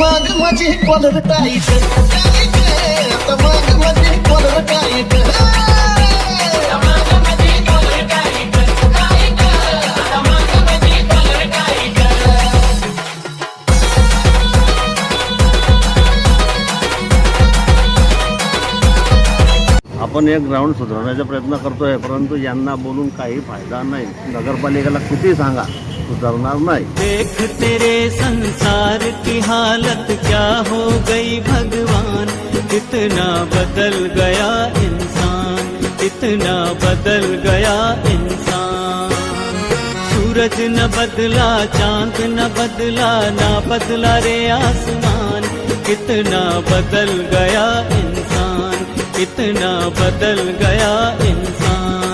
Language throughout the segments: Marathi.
मग माझी कॉलर टाईट आता माझी कॉलर टाईट आपण एक ग्राउंड सुधारण्याचा प्रयत्न करतोय, परंतु यांना बोलून काही फ़ायदा नाही. नगरपालिकेला किती सांगा, सुधारणार नाही. देख तेरे संसार की हालत क्या हो गई भगवान? कितना बदल गया इंसान, कितना बदल गया इंसान? सूरज न बदला, चाँद न बदला, ना बदला रे आसमान, कितना बदल गया इंसान? इतना बदल गया इंसान।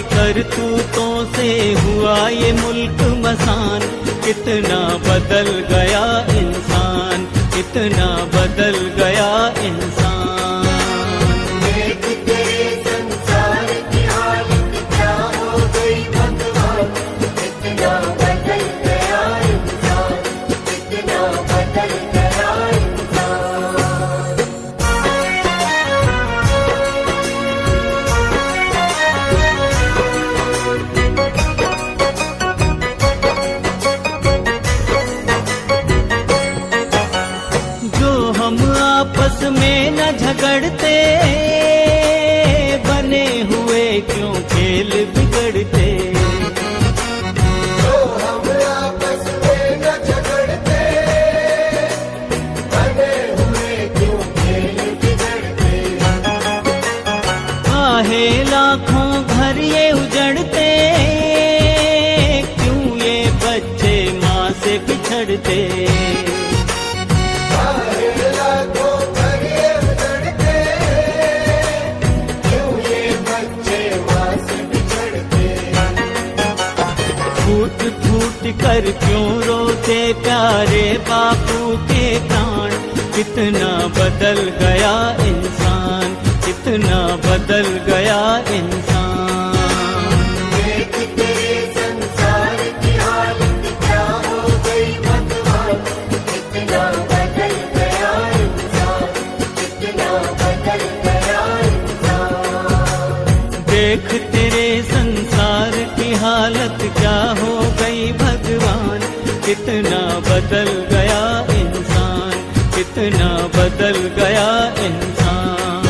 तेरी करतूतों से हुआ ये मुल्क मसान। कितना बदल गया इंसान कितना बदल गया इंसान। बिछड़ते फूट फूट कर क्यों रोते प्यारे बापू के प्राण? कितना बदल गया इंसान, कितना बदल गया इंसान। बदल गया इंसान कितना बदल गया इंसान।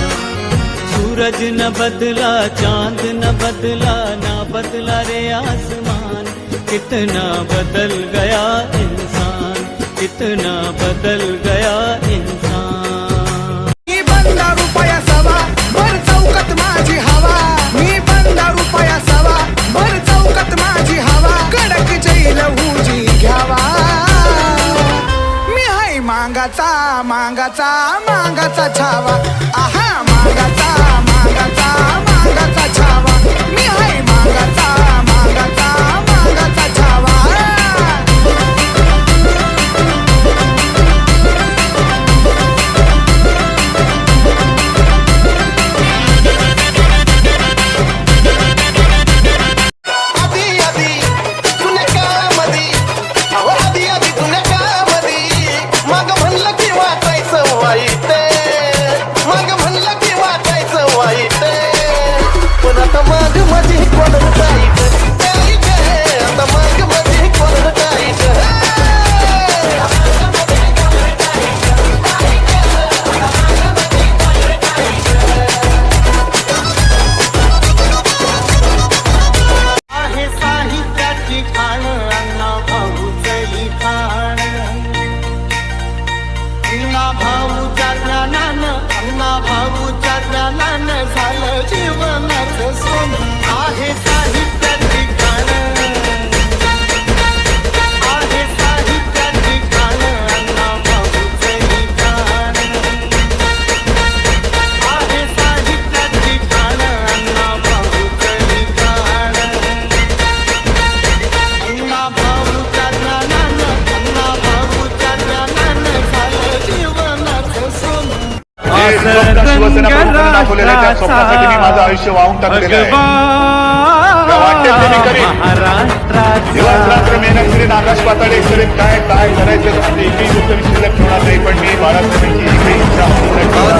सूरज न बदला चांद न बदला ना बदला रे आसमान। कितना बदल गया इंसान कितना बदल गया इंसान। बंदा रुपया मांगाचा मांगाचा मांगाचा छावा. आहा मांगाचा मांगाचा मांगाचा छावा. That's fun. स्वप्नासाठी मी माझं आयुष्य वाहून टाकलेलं आहे रात्र मेहनत करीन आकाश पाताळे करीन काय काय करायचं म्हणजे एकही गोष्ट मी शिल्लक ठेवणार नाही पण मी बाळासाहेबांची एकही इच्छा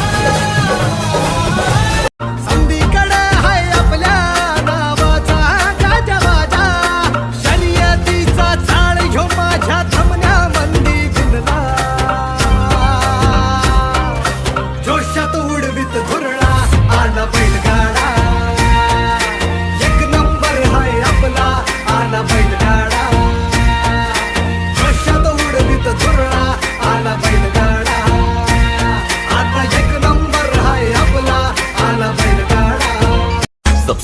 Oh,